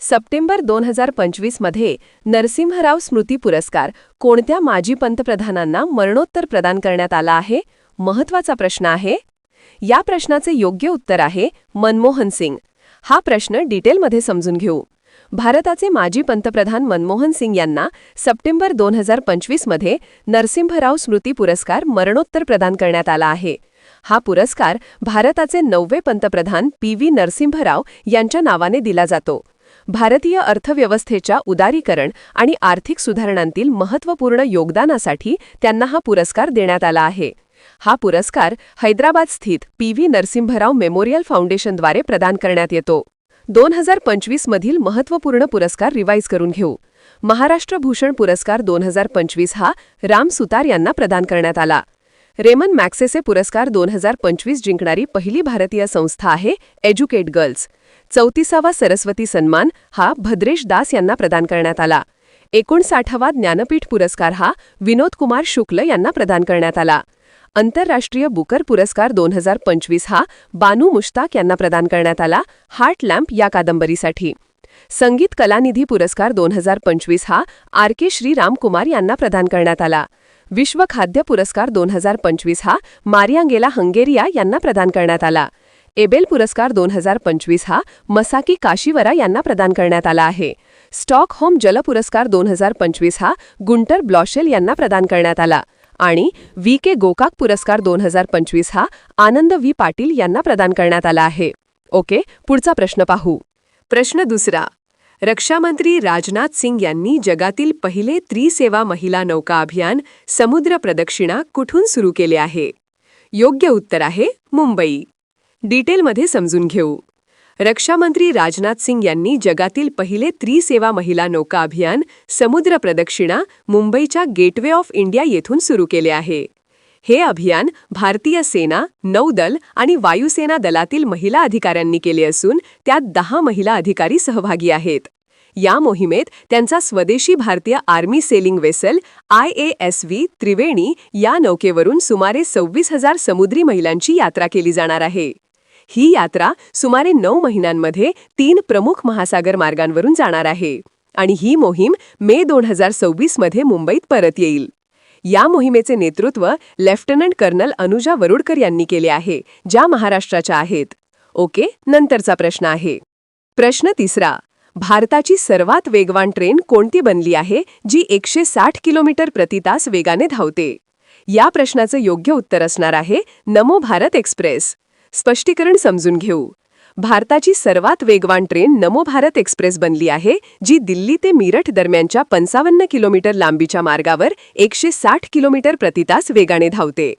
September दोन हजार पंचवीसमध्ये नरसिंहराव स्मृती पुरस्कार कोणत्या माजी पंतप्रधानांना मरणोत्तर प्रदान करण्यात आला आहे? महत्त्वाचा प्रश्न आहे. या प्रश्नाचे योग्य उत्तर आहे मनमोहन सिंग. हा प्रश्न डिटेलमध्ये समजून घेऊ. भारताचे माजी पंतप्रधान मनमोहन सिंग यांना सप्टेंबर दोन हजार पंचवीसमध्ये नरसिंहराव स्मृती पुरस्कार मरणोत्तर प्रदान करण्यात आला आहे. हा पुरस्कार भारताचे नववे पंतप्रधान पी व्ही नरसिंहराव यांच्या नावाने दिला जातो. भारतीय अर्थव्यवस्थेच्या उदारीकरण आणि आर्थिक सुधारणांतील महत्त्वपूर्ण योगदानासाठी त्यांना हा पुरस्कार देण्यात आला आहे. हा पुरस्कार हैदराबाद स्थित पी व्ही नरसिंहराव मेमोरियल फाउंडेशनद्वारे प्रदान करण्यात येतो. दोन हजार पंचवीसमधील महत्त्वपूर्ण पुरस्कार रिवाईज करून घेऊ. महाराष्ट्र भूषण पुरस्कार दोन हजार पंचवीस हा राम सुतार यांना प्रदान करण्यात आला. रेमन मॅक्सेसे पुरस्कार दोन हज़ार पंचवीस जिंकणारी पहिली भारतीय संस्था आहे एज्युकेट गर्ल्स चौतीसावा सरस्वती सन्मान हा भद्रेश दास यांना प्रदान करण्यात आला. एकोणसाठावा ज्ञानपीठ पुरस्कार हा विनोद कुमार शुक्ल यांना प्रदान करण्यात आला. आंतरराष्ट्रीय बुकर पुरस्कार दोन हज़ार पंचवीस हा बानू मुश्ताक यांना प्रदान करण्यात आला, हार्ट लॅम्प या कादंबरीसाठी. संगीत कलानिधी पुरस्कार दोन हज़ार पंचवीस हा आर के श्रीरामकुमार यांना प्रदान करण्यात आला. विश्व खाद्य पुरस्कार दोन हजार पंचवीस हा मारियांगेला हंगेरिया यांना प्रदान करण्यात आला. एबेल पुरस्कार दोन हजार पंचवीस हा मसाकी काशीवरा यांना प्रदान करण्यात आला आहे. स्टॉकहोम जल पुरस्कार दोन हजार पंचवीस हा गुंटर ब्लॉशेल यांना प्रदान करण्यात आला आणि व्ही के गोकाक पुरस्कार दोन हजार पंचवीस हा आनंद व्ही पाटील यांना प्रदान करण्यात आला आहे. ओके पुढचा प्रश्न पाहू. प्रश्न दुसरा. रक्षामंत्री राजनाथ सिंग यांनी जगातील पहिले त्रिसेवा महिला नौका अभियान समुद्र प्रदक्षिणा कुठून सुरू केले आहे? योग्य उत्तर आहे मुंबई. डिटेलमध्ये समजून घेऊ. रक्षामंत्री राजनाथ सिंग यांनी जगातील पहिले त्रिसेवा महिला नौका अभियान समुद्र प्रदक्षिणा मुंबईच्या गेटवे ऑफ इंडिया येथून सुरू केले आहे. हे अभियान भारतीय सेना नौदल आणि वायुसेना दलातील महिला अधिकाऱ्यांनी केले असून त्यात दहा महिला अधिकारी सहभागी आहेत. या मोहिमेत त्यांचा स्वदेशी भारतीय army sailing vessel I A S V Triveni या नौकेवरून सुमारे सव्वीस हजार समुद्री महिलांची यात्रा केली जाणार आहे. ही यात्रा सुमारे नऊ महिन्यांमध्ये तीन प्रमुख महासागर मार्गांवरून जाणार आहे आणि ही मोहीम मे दोन हजार सव्वीसमध्ये मुंबईत परत येईल. या मोहिमेचे नेतृत्व लेफ्टनंट कर्नल अनुजा वरुडकर यांनी केले आहे ज्या महाराष्ट्राच्या आहेत. ओके नंतरचा प्रश्न आहे. प्रश्न तिसरा. भारताची सर्वात वेगवान ट्रेन कोणती बनली आहे जी एकशे साठ किलोमीटर प्रति तास वेगाने धावते? या प्रश्नाचं योग्य उत्तर असणार आहे नमो भारत एक्सप्रेस. स्पष्टीकरण समजून घेऊ. भारताची सर्वात वेगवान ट्रेन नमो भारत एक्सप्रेस बनली आहे जी दिल्ली ते मीरठ दरम्यानच्या पंचावन्न किलोमीटर लांबीच्या मार्गावर एकशे साठ किलोमीटर प्रतितास वेगाने धावते.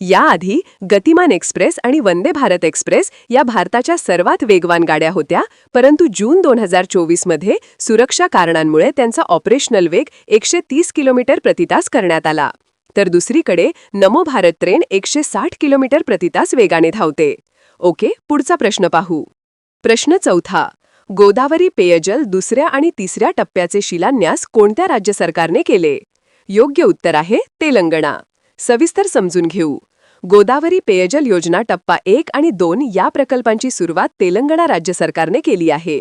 याआधी गतिमान एक्सप्रेस आणि वंदे भारत एक्सप्रेस या भारताच्या सर्वात वेगवान गाड्या होत्या परंतु जून दोन हजार चोवीसमध्ये सुरक्षा कारणांमुळे त्यांचा ऑपरेशनल वेग एकशे तीस किलोमीटर प्रतितास करण्यात आला. तर दुसरीकडे नमो भारत ट्रेन एकशे साठ किलोमीटर प्रतितास वेगाने धावते. ओके पुढचा प्रश्न पाहू. प्रश्न चौथा. गोदावरी पेयजल दुसऱ्या आणि तिसऱ्या टप्प्याचे शिलान्यास कोणत्या राज्य सरकारने केले? योग्य उत्तर आहे तेलंगणा. सविस्तर समजून घेऊ. गोदावरी पेयजल योजना टप्पा एक आणि दोन या प्रकल्पांची सुरुवात तेलंगणा राज्य सरकारने केली आहे.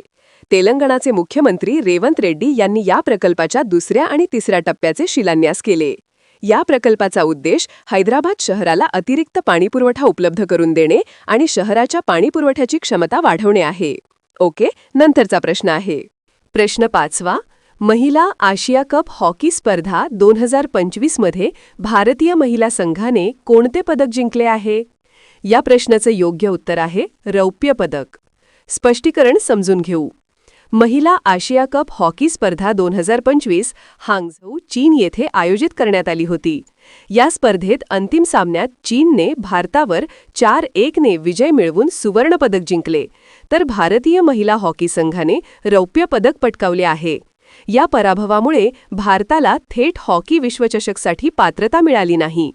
तेलंगणाचे मुख्यमंत्री रेवंत रेड्डी यांनी या प्रकल्पाच्या दुसऱ्या आणि तिसऱ्या टप्प्याचे शिलान्यास केले. या प्रकल्पाचा उद्देश हैदराबाद शहराला अतिरिक्त पाणीपुरवठा उपलब्ध करून देणे आणि शहराच्या पाणीपुरवठ्याची क्षमता वाढवणे आहे. ओके नंतरचा प्रश्न आहे. प्रश्न पाचवा महिला आशिया कप हॉकी स्पर्धा दोन हजार पंचवीसमध्ये भारतीय महिला संघाने कोणते पदक जिंकले आहे? या प्रश्नाचं योग्य उत्तर आहे रौप्य पदक. स्पष्टीकरण समजून घेऊ. महिला आशिया कप हॉकी स्पर्धा दोन हजार पंचवीस हांगझौ चीन येथे आयोजित करण्यात आली होती. या स्पर्धेत अंतिम सामन्यात चीनने भारतावर चार एकने विजय मिळवून सुवर्णपदक जिंकले. तर भारतीय महिला हॉकी संघाने रौप्य पदक पटकावले आहे. या पराभवामुळे भारताला थेट हॉकी विश्वचषकसाठी पात्रता मिळाली नाही.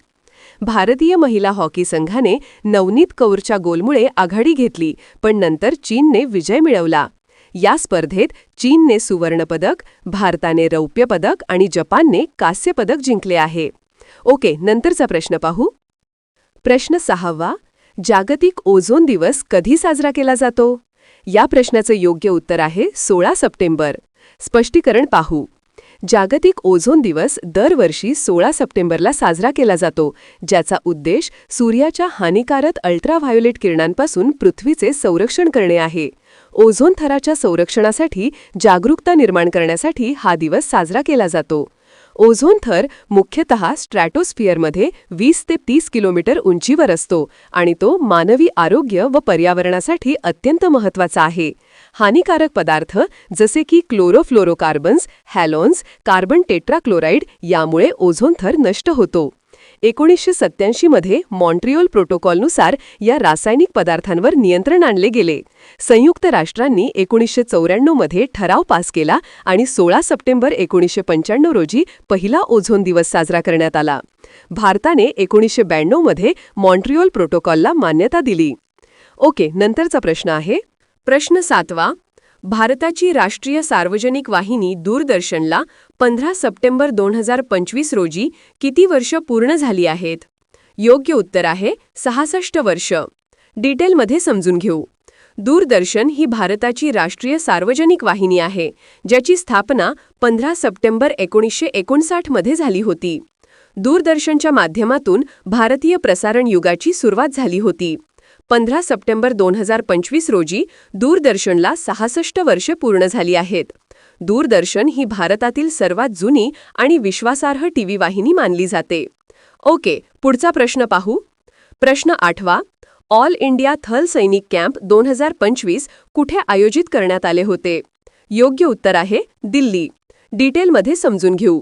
भारतीय महिला हॉकी संघाने नवनीत कौरच्या गोलमुळे आघाडी घेतली पण नंतर चीनने विजय मिळवला. या स्पर्धेत चीनने सुवर्णपदक भारताने रौप्य पदक आणि जपानने कांस्य पदक जिंकले आहे. ओके नंतरचा प्रश्न पाहू. प्रश्न सहावा जागतिक ओझोन दिवस कधी साजरा केला जातो? या प्रश्नाचं योग्य उत्तर आहे सोळा सप्टेंबर. स्पष्टीकरण पाहू. जागतिक ओझोन दिवस दरवर्षी सोळा सप्टेंबरला साजरा केला जातो ज्याचा उद्देश सूर्याच्या हानिकारक अल्ट्राव्हायोलेट किरणांपासून पृथ्वीचे संरक्षण करणे आहे. ओझोन थराच्या संरक्षणासाठी जागरूकता निर्माण करण्यासाठी हा दिवस साजरा केला जातो. ओझोन थर मुख्यतः स्ट्रॅटोस्फिअरमध्ये वीस ते तीस किलोमीटर उंचीवर असतो आणि तो मानवी आरोग्य व पर्यावरणासाठी अत्यंत महत्त्वाचा आहे. हानिकारक पदार्थ जसे की क्लोरोफ्लोरोकार्बन्स हॅलॉन्स कार्बन टेट्राक्लोराईड यामुळे ओझोन थर नष्ट होतो. एकोणीसशे सत्याऐंशीमध्ये मॉन्ट्रिओल प्रोटोकॉलनुसार या रासायनिक पदार्थांवर नियंत्रण आणले गेले. संयुक्त राष्ट्रांनी एकोणीसशे चौऱ्याण्णवमध्ये ठराव पास केला आणि सोळा सप्टेंबर एकोणीसशे पंच्याण्णव रोजी पहिला ओझोन दिवस साजरा करण्यात आला. भारताने एकोणीसशे ब्याण्णवमध्ये मॉन्ट्रिओल प्रोटोकॉलला मान्यता दिली. ओके नंतरचा प्रश्न आहे. प्रश्न सातवा. भारताची राष्ट्रीय सार्वजनिक वाहिनी दूरदर्शनला पंधरा सप्टेंबर दोन हजार पंचवीस रोजी किती वर्ष पूर्ण झाली आहेत? योग्य उत्तर आहे सहासष्ट वर्ष. डिटेलमध्ये समजून घेऊ. दूरदर्शन ही भारताची राष्ट्रीय सार्वजनिक वाहिनी आहे ज्याची स्थापना पंधरा सप्टेंबर एकोणीसशे एकोणसाठमध्ये झाली होती. दूरदर्शनच्या माध्यमातून भारतीय प्रसारण युगाची सुरुवात झाली होती. पंधरा सप्टेंबर दोन हजार पंचवीस रोजी दूरदर्शनला सहासष्ट वर्षे पूर्ण झाली आहेत. दूरदर्शन ही भारतातील सर्वात जुनी आणि विश्वासार्ह टीव्ही वाहिनी मानली जाते. ओके पुढचा प्रश्न पाहू. प्रश्न आठवा. ऑल इंडिया थल सैनिक कॅम्प दोन हजार पंचवीस कुठे आयोजित करण्यात आले होते? योग्य उत्तर आहे दिल्ली. डिटेलमध्ये समजून घेऊ.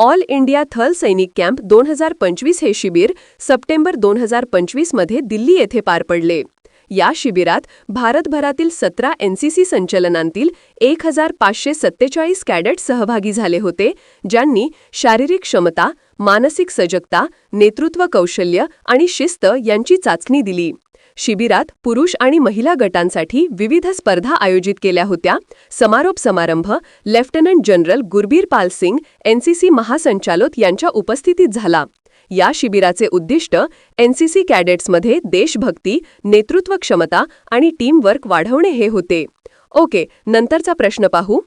ऑल इंडिया थल सैनिक कॅम्प दोन हजार पंचवीस हे शिबिर सप्टेंबर दोन हजार पंचवीसमध्ये दिल्ली येथे पार पडले. या शिबिरात भारतभरातील सतरा एनसीसी संचलनांतील एक हजार पाचशे सत्तेचाळीस कॅडेट सहभागी झाले होते ज्यांनी शारीरिक क्षमता मानसिक सजगता नेतृत्व कौशल्य आणि शिस्त यांची चाचणी दिली. शिबिरात पुरुष आणि महिला गटांसाठी विविध स्पर्धा आयोजित केल्या होत्या. समारोप समारंभ lieutenant general Gurbir Pal Singh NCC महासंचालक यांच्या उपस्थितीत झाला. या शिबिराचे उद्दिष्ट एनसीसी कॅडेट्समध्ये देशभक्ती नेतृत्व क्षमता आणि टीमवर्क वाढवणे हे होते. ओके नंतरचा प्रश्न पाहू.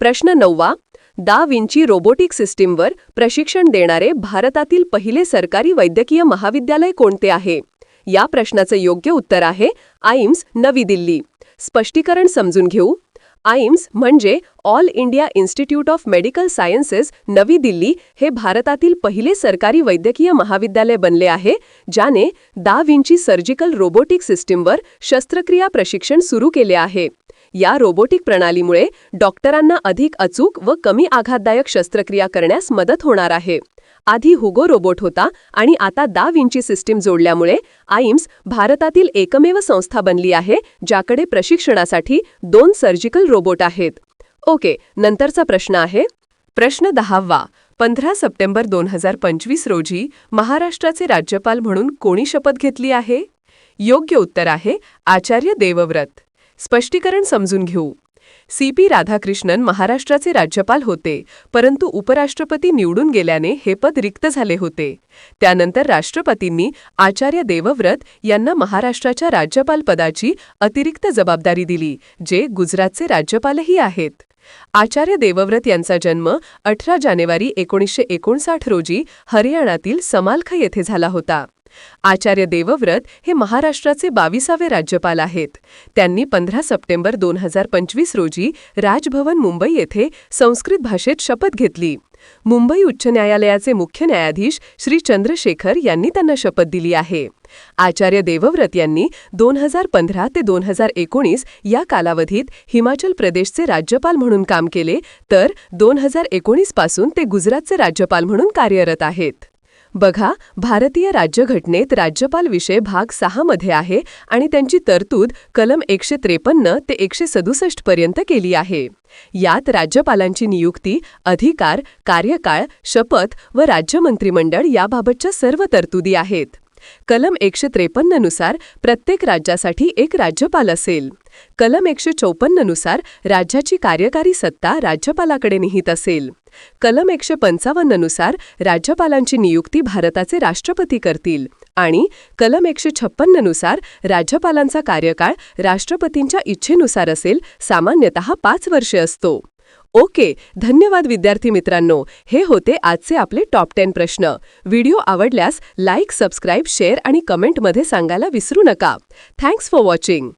प्रश्न नववा दा विंची रोबोटिक सिस्टीमवर प्रशिक्षण देणारे भारतातील पहिले सरकारी वैद्यकीय महाविद्यालय कोणते आहे? या प्रश्नाचं योग्य उत्तर आहे आईम्स नवी दिल्ली. स्पष्टीकरण समजून घेऊ. आईम्स म्हणजे all India institute of medical sciences नवी दिल्ली हे भारतातील पहिले सरकारी वैद्यकीय महाविद्यालय बनले आहे ज्याने दा विंची सर्जिकल रोबोटिक सिस्टीमवर शस्त्रक्रिया प्रशिक्षण सुरू केले आहे. या रोबोटिक प्रणालीमुळे डॉक्टरांना अधिक अचूक व कमी आघातदायक शस्त्रक्रिया करण्यास मदत होणार आहे. आधी हुगो रोबोट होता आणि आता दा विंची सिस्टीम जोडल्यामुळे आईम्स भारतातील एकमेव संस्था बनली आहे ज्याकडे प्रशिक्षणासाठी दोन सर्जिकल रोबोट आहेत. ओके नंतरचा प्रश्न आहे. प्रश्न दहावा. पंधरा सप्टेंबर दोन हजार पंचवीस रोजी महाराष्ट्राचे राज्यपाल म्हणून कोणी शपथ घेतली आहे? योग्य उत्तर आहे आचार्य देवव्रत. स्पष्टीकरण समजून घेऊ. सी पी राधाकृष्णन महाराष्ट्राचे राज्यपाल होते परंतु उपराष्ट्रपती निवडून गेल्याने हे पद रिक्त झाले होते. त्यानंतर राष्ट्रपतींनी आचार्य देवव्रत यांना महाराष्ट्राच्या राज्यपाल पदाची अतिरिक्त जबाबदारी दिली जे गुजरातचे राज्यपालही आहेत. आचार्य देवव्रत यांचा जन्म अठरा जानेवारी एकोणीसशे एकोणसाठ रोजी हरियाणातील समालख येथे झाला होता. आचार्य देवव्रत हे महाराष्ट्राचे बावीसावे राज्यपाल आहेत. त्यांनी पंधरा सप्टेंबर दोन हजार पंचवीस रोजी राजभवन मुंबई येथे संस्कृत भाषेत शपथ घेतली. मुंबई उच्च न्यायालयाचे मुख्य न्यायाधीश श्री चंद्रशेखर यांनी त्यांना शपथ दिली आहे. आचार्य देवव्रत यांनी दोन हजार पंधरा ते दोन हजार एकोणीस या कालावधीत हिमाचल प्रदेशचे राज्यपाल म्हणून काम केले तर दोन हजार एकोणीसपासून ते गुजरातचे राज्यपाल म्हणून कार्यरत आहेत. बघा भारतीय राज्यघटनेत राज्यपाल विषय भाग सहा मध्ये आहे आणि त्यांची तरतूद कलम एकशे त्रेपन्न ते एकशे सदुसष्ट पर्यंत केली आहे. यात राज्यपालांची नियुक्ती अधिकार कार्यकाळ शपथ व राज्य मंत्रिमंडळ याबाबतच्या सर्व तरतुदी आहेत. कलम एकशे त्रेपन्ननुसार प्रत्येक राज्यासाठी एक राज्यपाल असेल. कलम एकशे चौपन्ननुसार राज्याची कार्यकारी सत्ता राज्यपालाकडे निहित असेल. कलम एकशे पंचावन्ननुसार राज्यपालांची नियुक्ती भारताचे राष्ट्रपती करतील आणि कलम एकशे छप्पन्ननुसार राज्यपालांचा कार्यकाळ राष्ट्रपतींच्या इच्छेनुसार असेल सामान्यतः पाच वर्षे असतो. ओके धन्यवाद विद्यार्थी मित्रांनो. हे होते आजचे आपले टॉप टेन प्रश्न. व्हिडिओ आवडल्यास लाईक सबस्क्राईब शेअर आणि कमेंटमध्ये सांगायला विसरू नका. Thanks for watching.